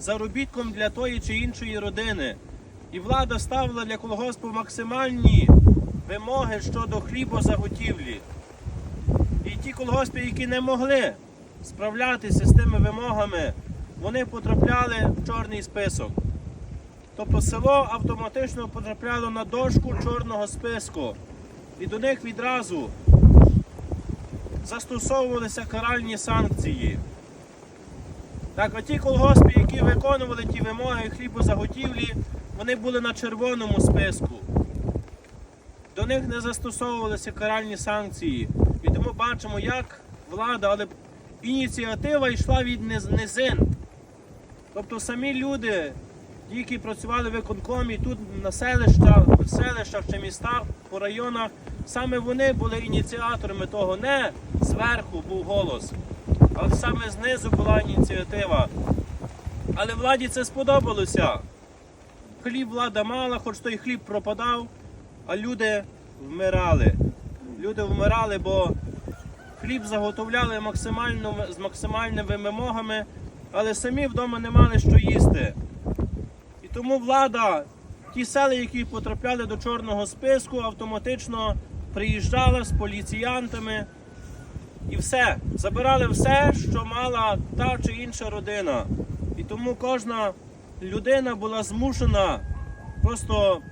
заробітком для тої чи іншої родини. І влада ставила для колгоспу максимальні вимоги щодо хлібозаготівлі. І ті колгоспи, які не могли справлятися з тими вимогами, вони потрапляли в чорний список. Тобто село автоматично потрапляло на дошку чорного списку. І до них відразу застосовувалися каральні санкції. Так, оті колгоспи, які виконували ті вимоги хлібозаготівлі, вони були на червоному списку. До них не застосовувалися каральні санкції. І тому бачимо, як влада, але ініціатива йшла від низин. Тобто самі люди, які працювали в виконкомі тут на селищах, в селищах чи містах, по районах, саме вони були ініціаторами того. Не зверху був голос, але саме знизу була ініціатива. Але владі це сподобалося. Хліб влада мала, хоч той хліб пропадав, а люди вмирали. Люди вмирали, бо хліб заготовляли максимально, з максимальними вимогами, але самі вдома не мали що їсти. І тому влада, ті села, які потрапляли до чорного списку, автоматично приїжджала з поліціянтами і все. Забирали все, що мала та чи інша родина. І тому кожна людина була змушена просто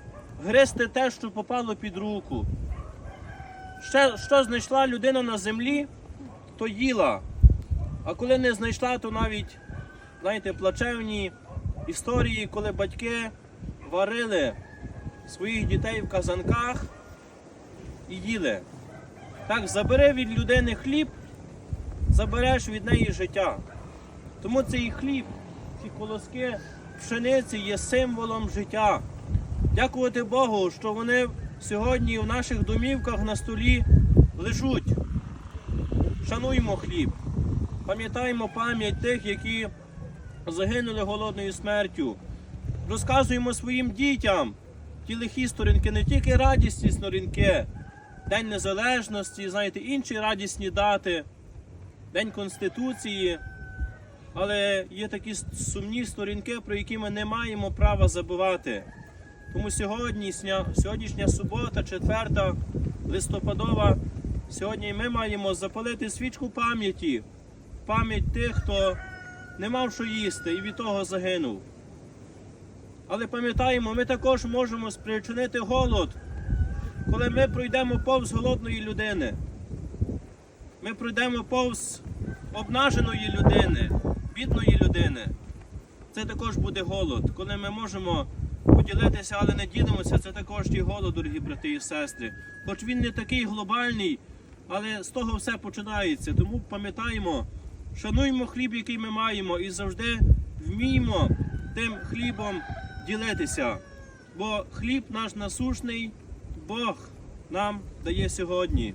гризти те, що попало під руку. Ще, що знайшла людина на землі, то їла. А коли не знайшла, то навіть, знаєте, плачевні історії, коли батьки варили своїх дітей в казанках і їли. Так, забери від людини хліб, забереш від неї життя. Тому цей хліб, ці колоски пшениці є символом життя. Дякувати Богу, що вони сьогодні в наших домівках на столі лежуть. Шануймо хліб, пам'ятаємо пам'ять тих, які загинули голодною смертю. Розказуємо своїм дітям ті лихі сторінки, не тільки радісні сторінки, День Незалежності, знаєте, інші радісні дати, День Конституції. Але є такі сумні сторінки, про які ми не маємо права забувати. Тому сьогоднішня, сьогоднішня субота, 4 листопадова, сьогодні ми маємо запалити свічку пам'яті, пам'ять тих, хто не мав що їсти і від того загинув. Але пам'ятаємо, ми також можемо спричинити голод, коли ми пройдемо повз голодної людини. Ми пройдемо повз обнаженої людини, бідної людини. Це також буде голод, коли ми можемо поділитися, але не ділимося, це також є голод, дорогі брати і сестри. Хоч він не такий глобальний, але з того все починається. Тому пам'ятаємо, шануємо хліб, який ми маємо, і завжди вміємо тим хлібом ділитися. Бо хліб наш насушний Бог нам дає сьогодні.